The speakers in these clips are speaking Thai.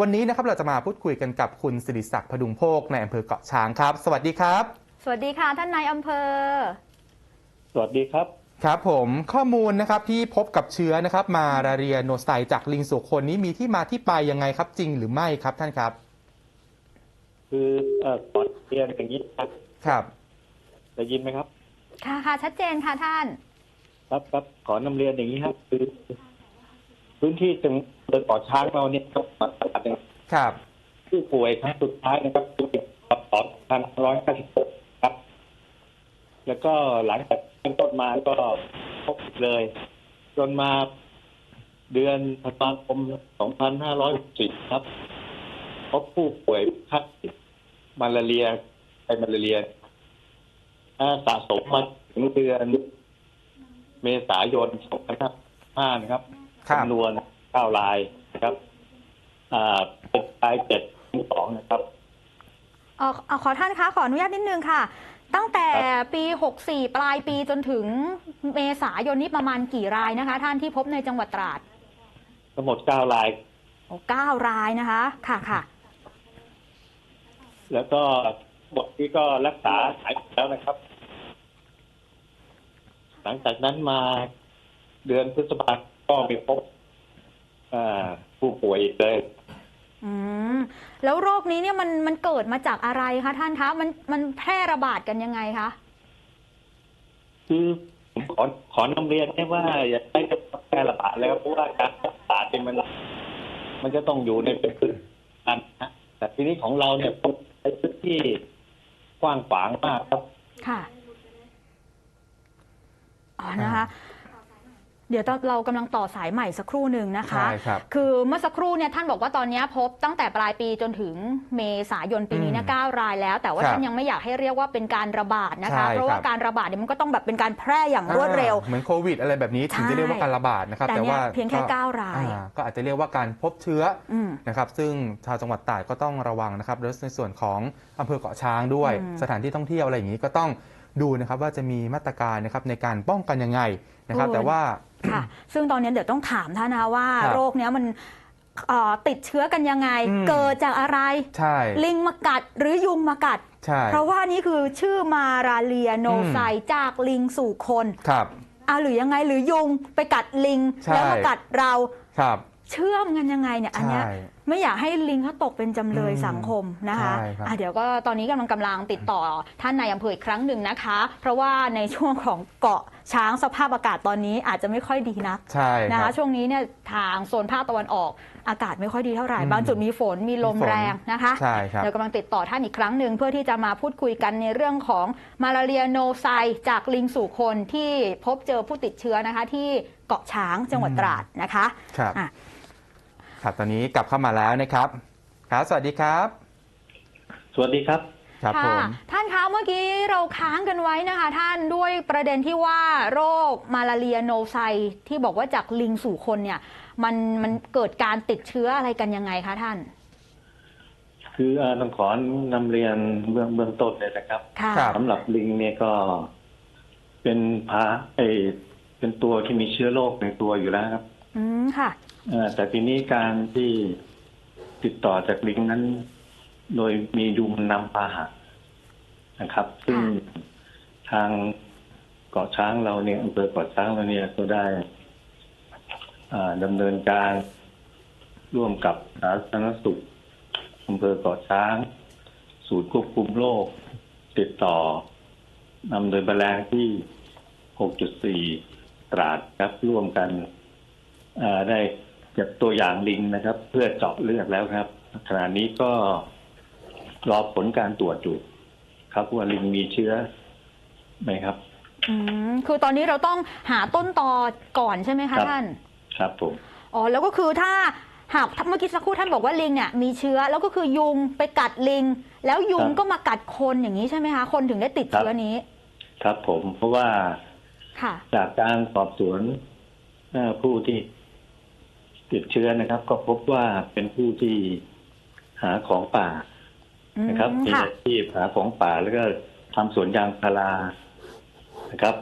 วันนี้นะครับเราจะมาพูดคุยกันกับคุณสิริศักดิ์พดุงโภคในอำเภอเกาะช้างครับ สวัสดีครับ สวัสดีค่ะท่านนายอำเภอ สวัสดีครับ ครับผมข้อมูลนะครับที่พบกับเชื้อนะครับมาลาเรียโนไซจากลิงสู่คนนี้มีที่มาที่ไปยังไงครับจริงหรือไม่ครับท่านครับ คือเอ่อก่อนเรียนอย่างนี้ครับครับได้ยินไหมครับ ค่ะค่ะชัดเจนค่ะท่าน ครับครับขอนำเรียนอย่างนี้ครับ คือ พื้นที่จัง เดินต่อช้างเราเนี่ยก็มาตลาดเนี่ยครับผู้ป่วยครั้งสุดท้ายนะครับคือปี2556ครับ แล้วก็หลังจากเป็นต้นมาก็พบเลย จนมาเดือนธันวาคม2560ครับพบผู้ป่วยคัดมาลาเรียไอมาลาเรียอ่าสะสมมาถึงเดือนเมษายน 2565นะครับครับจำนวน เก้ารายนะครับอ่าเป็นรายเจ็ดที่สองนะครับ เออเอ่อขอท่านคะขออนุญาตนิดนึงค่ะ ตั้งแต่ครับปี 64 ปลายปีจนถึงเมษายนนี้ประมาณกี่รายนะคะ ท่านที่พบในจังหวัดตราดทั้งหมดเก้าราย โอ้เก้ารายนะคะ ค่ะค่ะแล้วก็หมดที่ก็รักษาหายแล้วนะครับ หลังจากนั้นมาเดือนพฤษภาคมก็ไม่พบ อ่าผู้ป่วยอีกเลยอืมแล้วโรคนี้เนี่ยมันมันเกิดมาจากอะไรคะท่านคะมันมันแพร่ระบาดกันยังไงคะคือผมขอขอนำเรียนให้ว่า อย่าใช้กับแพร่ระบาดแล้วเพราะว่าการรักษาเนี่ยมัน มันจะต้องอยู่ในเป็นพื้นอันนะแต่ทีนี้ของเราเนี่ยพบในพื้นที่กว้างขวางมากครับ ค่ะ อ๋อนะคะ เดี๋ยวเรากำลังต่อสายใหม่สักครู่หนึ่งนะคะ ใช่ครับ คือเมื่อสักครู่เนี่ยท่านบอกว่าตอนนี้พบตั้งแต่ปลายปีจนถึงเมษายนปีนี้เนี่ยอืมเก้ารายแล้ว แต่ว่าครับท่านยังไม่อยากให้เรียกว่าเป็นการระบาดนะคะใช่เพราะว่าครับการระบาดเนี่ยมันก็ต้องแบบเป็นการแพร่อย่างรวดเร็วอ่าเหมือนโควิด อะไรแบบนี้ถึงจะเรียกว่าการระบาดนะครับ แต่เนี่ยว่าเพียงแค่ก็เก้ารายอ่ก็อาจจะเรียกว่าการพบเชื้ออืมนะครับ ซึ่งชาวจังหวัดตราดก็ต้องระวังนะครับแล้วในส่วนของอำเภอเกาะช้างด้วยอืมสถานที่ท่องเที่ยวอะไรอย่างนี้ก็ต้องดูนะครับว่าจะมีมาตรการนะครับในการป้องกันยังไงนะครับ แต่ว่า ค่ะ ซึ่งตอนนี้เดี๋ยวต้องถามท่านนะคะว่าครับ โรคเนี้ยมันเอ่อติดเชื้อกันยังไง อืม เกิดจากอะไร ใช่ ลิงมากัดหรือยุงมากัด ใช่ เพราะว่านี่คือชื่อมาราเลียโนไซจากลิงสู่คนครับอ่าหรือยังไงหรือยุงไปกัดลิง ใช่ แล้วมากัดเราครับ เชื่อมกันยังไงเนี่ยอันเนี้ย ใช่ไม่อยากให้ลิงเขาตกเป็นจำเลยอืมสังคมนะคะใช่ครับ อะเดี๋ยวก็ตอนนี้กำลังกำลังติดต่อท่านนายอำเภออีกครั้งหนึ่งนะคะ เพราะว่าในช่วงของเกาะช้างสภาพอากาศตอนนี้อาจจะไม่ค่อยดีนัก ใช่นะครัคะบ ช่วงนี้เนี่ยทางโซนภาคตะวันออกอากาศไม่ค่อยดีเท่าไหร่ อืมบางจุดมีฝนมีลมมีฝน แรงนะคะใช่ครับ เดี๋ยวกำลังติดต่อท่านอีกครั้งหนึ่งเพื่อที่จะมาพูดคุยกันในเรื่องของมาลาเรียโนไซจากลิงสู่คนที่พบเจอผู้ติดเชื้อนะคะ ที่เกาะช้างจังหวัดตราดนะคะครับ อะ ครับตอนนี้กลับเข้ามาแล้วนะครับครับสวัสดีครับ สวัสดีครับ ครับผค่ะม ท่านคะเมื่อกี้เราค้างกันไว้นะคะ ท่านด้วยประเด็นที่ว่าโรคมาลาเรียโนไซที่บอกว่าจากลิงสู่คนเนี่ยมันมันเกิดการติดเชื้ออะไรกันยังไงคะท่านคือเอ่อต้องขอนำเรียนเบื้องเบื้องต้นเลยนะครับค่ะครับ สำหรับลิงเนี่ยก็เป็นพาเอยเป็นตัวที่มีเชื้อโรคในตัวอยู่แล้วครับ อืมค่ะเอ่อ แต่ทีนี้การที่ติดต่อจากลิงนั้น โดยมียุงนำพาหะนะครับ ซึ่งทางเกาะช้างเราเนี่ยอำเภอเกาะช้างเราเนี่ยก็ได้ดำเนินการร่วมกับสาธารณสุขอำเภอเกาะช้าง ศูนย์ควบคุมโรคติดต่อนำโดยแมลงที่ 6.4 ตราดครับร่วมกันได้ เก็บตัวอย่างลิงนะครับ เพื่อเจาะเลือดแล้วครับ ขณะนี้ก็รอผลการตรวจอยู่ครับว่าลิงมีเชื้อไหมครับ อืมคือตอนนี้เราต้องหาต้นตอก่อนใช่ไหมครัคะบท่าน ครับผมอ๋อแล้วก็คือถ้าหากเมื่อกี้สักครู่ท่านบอกว่าลิงเนี่ยมีเชื้อแล้วก็คือยุงไปกัดลิง แล้วยุงครับก็มากัดคนอย่างนี้ใช่ไหมคะ คนถึงได้ติดเชื้อนี้ ครับผมเพราะว่าค่ะจากการสอบสวนเอ่อผู้ที่ ติดเชื้อนะครับ ก็พบว่าเป็นผู้ที่หาของป่าอืมนะครับมีค่ะอาชีพหาของป่าแล้วก็ทำสวนยางพารานะครับ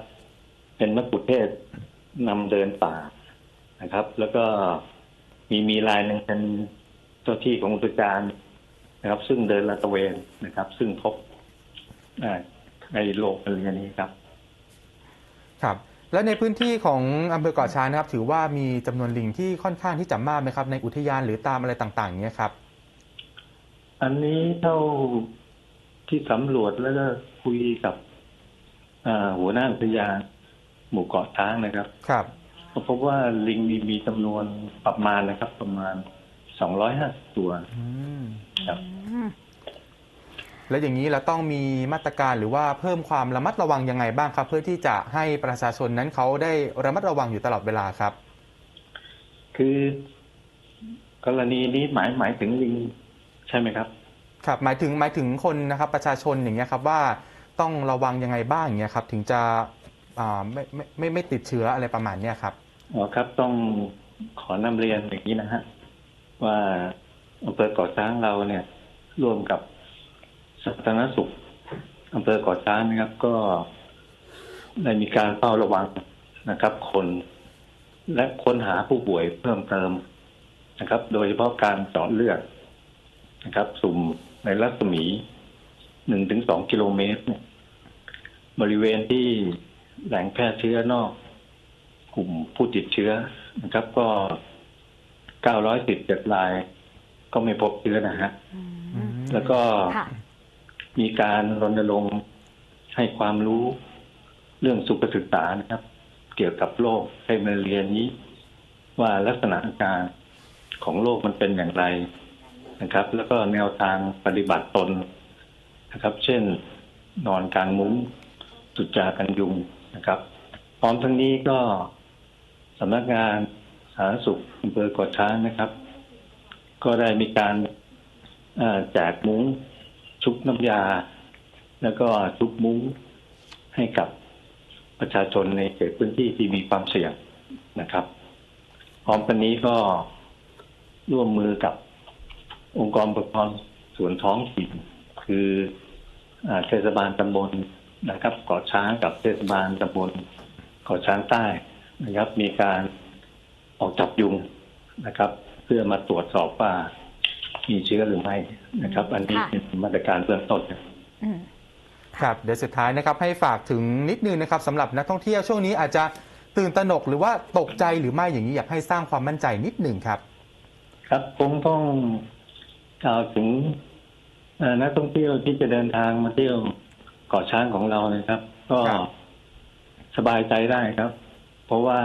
เป็นมะกุเทศนำเดินป่านะครับ แล้วก็มีมีรายหนึ่งเป็นสจ้าที่ของอุทยานนะครับ ซึ่งเดินลาดตระเวนนะครับ ซึ่งพบอ่าในโลกมาเรียนี้ครับ ครับ และในพื้นที่ของอำเภอเกาะช้างนะครับ ถือว่ามีจำนวนลิงที่ค่อนข้างที่จะมากไหมครับ ในอุทยานหรือตามอะไรต่างๆอย่างเงี้ยครับ อันนี้เท่าที่สำรวจแล้วก็คุยกับอ่าหัวหน้าอุทยานหมู่เกาะช้างนะครับ ครับก็พบว่าลิงมีมีจำนวนประมาณนะครับ ประมาณ250ตัวอืมครับอืม แล้วอย่างนี้เราต้องมีมาตรการหรือว่าเพิ่มความระมัดระวังยังไงบ้างครับ เพื่อที่จะให้ประชาชนนั้นเขาได้ระมัดระวังอยู่ตลอดเวลาครับ คือกรณีนี้หมายหมายถึงลิงใช่ไหมครับ ครับ หมายถึงหมายถึงคนนะครับ ประชาชนอย่างเงี้ยครับว่าต้องระวังยังไงบ้างอย่างเงี้ยครับ ถึงจะอ่าไม่ไม่ไม่ไม่ติดเชื้ออะไรประมาณเนี้ยครับอ๋อครับต้องขอนำเรียนอย่างนี้นะฮะว่าอำเภอเกาะช้างเราเนี่ยร่วมกับ สาธารณสุขอำเภอเกาะช้างนะครับ ก็ได้มีการเฝ้าระวังนะครับ คนและค้นหาผู้ป่วยเพิ่มเติมนะครับ โดยเฉพาะการเจาะเลือดนะครับ สุ่มในรัศมีหนึ่งถึงสองกิโลเมตรเนี่ยบริเวณที่แหล่งแพร่เชื้อนอก กลุ่มผู้ติดเชื้อนะครับ ก็917ราย ก็ไม่พบเชื้อนะฮะอืมแล้วก็ค่ะ มีการรณรงค์ให้ความรู้เรื่องสุขศึกษานะครับ เกี่ยวกับโรคไข้มาเรียนนี้ ว่าลักษณะอาการของโรคมันเป็นอย่างไรนะครับ แล้วก็แนวทางปฏิบัติตนนะครับ เช่นนอนกลางมุ้งจุดจากันยุงนะครับ พร้อมทั้งนี้ก็สำนักงานสาธารณสุขอำเภอเกาะช้างนะครับ ก็ได้มีการแจกมุ้ง ชุบน้ำยา แล้วก็ชุบมุ้งให้กับประชาชนในเขตพื้นที่ที่มีความเสี่ยงนะครับ พร้อมกันนี้ก็ร่วมมือกับองค์กรปกครองส่วนท้องถิ่น คืออเทศบาลตำบลนะครับเกาะช้างกับเทศบาลตำบลเกาะช้างใต้นะครับ มีการออกจับยุงนะครับ เพื่อมาตรวจสอบว่า มีเชื้อหรือไม่นะครับ อันนี้ค่ะเป็นมาตรการเบื้องต้นครับอืมครับเดี๋ยวสุดท้ายนะครับให้ฝากถึงนิดนึงนะครับสำหรับนักท่องเที่ยวช่วงนี้อาจจะตื่นตระหนกหรือว่าตกใจหรือไม่อย่างนี้อยากให้สร้างความมั่นใจนิดหนึ่งครับ ครับผมต้องกล่าวถึงเอ่อนักท่องเที่ยวที่จะเดินทางมาเที่ยวเกาะช้างของเรานะครับ ก็ครับสบายใจได้ครับ เพราะว่า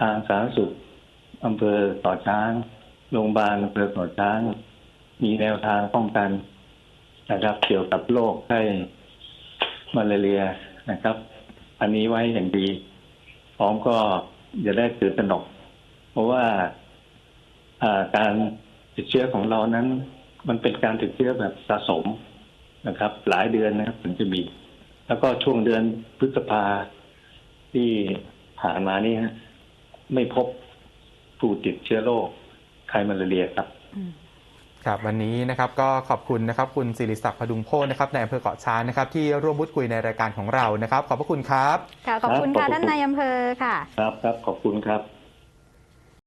ทางสาธารณสุขอำเภอเกาะช้าง โรงพยาบาลอำเภอเกาะช้าง มีแนวทางป้องกันนะครับเกี่ยวกับโรคไข้มาลาเรียนะครับ อันนี้ไว้อย่างดี พร้อมก็จะได้ตื่นตระหนก เพราะว่าอ่าการติดเชื้อของเรานั้น มันเป็นการติดเชื้อแบบสะสมนะครับ หลายเดือนนะครับถึงจะมี แล้วก็ช่วงเดือนพฤษภาที่ผ่านมานี่ฮะไม่พบผู้ติดเชื้อโรค ไข้มาลาเรียครับครับวันนี้นะครับก็ขอบคุณนะครับคุณศิริศักดิ์พดุงโพธิ์นะครับในอำเภอเกาะช้างนะครับที่ร่วมพูดคุยในรายการของเรานะครับ ขอบพระคุณครับ ค่ะ ขอบคุณครัค่ะบขอบคุณท่านนายอำเภอค่ะ ครับครับขอบคุณครับ